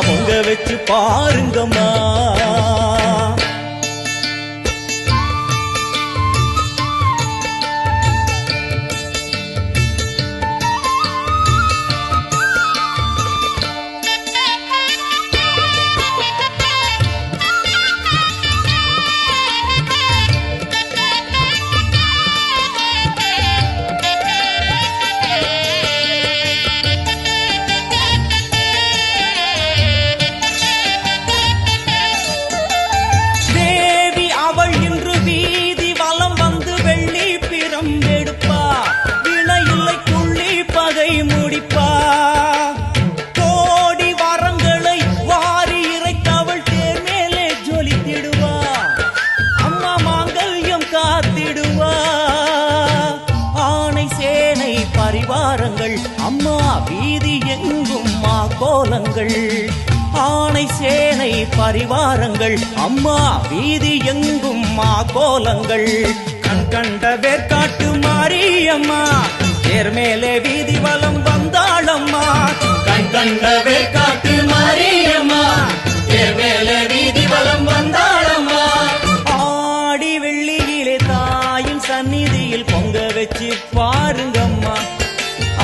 பொங்க வச்சு பாருங்கம்மா. கோலங்கள். அம்மா வீதி எங்கும் மா கோலங்கள். ஆணை சேனை பரிவாரங்கள். அம்மா வீதி எங்கும் மா கோலங்கள். கண் கண்ட வேர்க்காட்டு மாரியம்மா. தேர் மேலே வீதி வலம் வந்தாளம்மா. கண் கண்ட வேர்க்காட்டு மாரியம்மா. தேர் மேலே வீதி வலம் வந்தாளம்மா. ஆடி வெள்ளியிலே தாயின் சந்நிதியில் பொங்க வச்சு பாருங்கம்மா.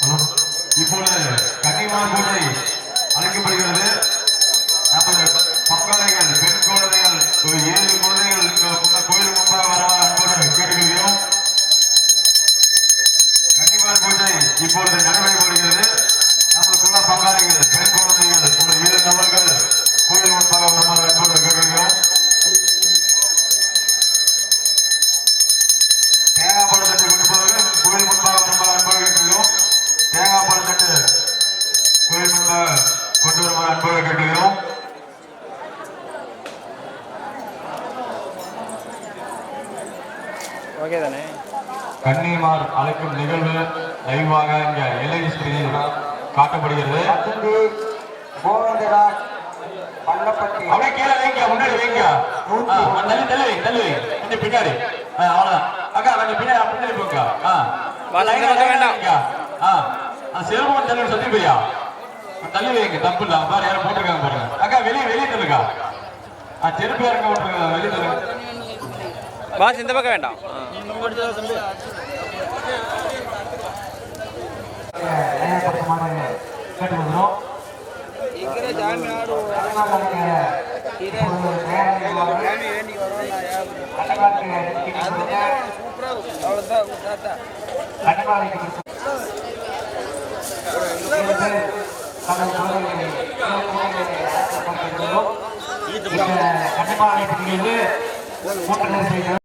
இப்பொழுது கன்னிமார் பூஜை அழைக்கப்படுகிறது. நமது பங்காளிகள் பெண் குழந்தைகள் ஏழு குழந்தைகள் இந்த கோயில் முன்பாக வரவாறு அன்போடு கேட்டுக்கொள்கிறோம். கன்னிமார் பூஜை இப்பொழுது அன்போடு தானே? கன்னிமார் அழைக்கும் நிகழ்வு லைவாக இங்க எல்ஐடி ஸ்கிரீனில் காட்டப்படுகிறது. கோவிந்தராஜ் பள்ளப்பட்டி. அப்படியே கீழே வைங்க முன்னாடி வைங்க. ஆ, தள்ளி தள்ளி வைங்க, தள்ளி வைங்க கொஞ்சம் பின்னாடி. அக்கா கொஞ்சம் பின்னாடி பின்னாடி போங்க. ஆ. வா, இந்த பக்கம் வேண்டாம். வைங்க. ஆ ஆ, செல்வம் தள்ளி சத்தி பையா தள்ளி வைங்க தப்பு இல்ல. பாரு யாரும் போட்டிருக்காங்க பாருங்க. அக்கா வெளியே வெளியே தள்ளுக்கா ஆ செருப்பு இறங்க விட்டுருங்க வெளியே தள்ளுங்க. பாஸ் இந்த பக்கம் வேண்டாம். நியாயப்படுத்தமான கேட்டு வந்தோம் கண்டிப்பாக ஏழு பேர் தங்கள்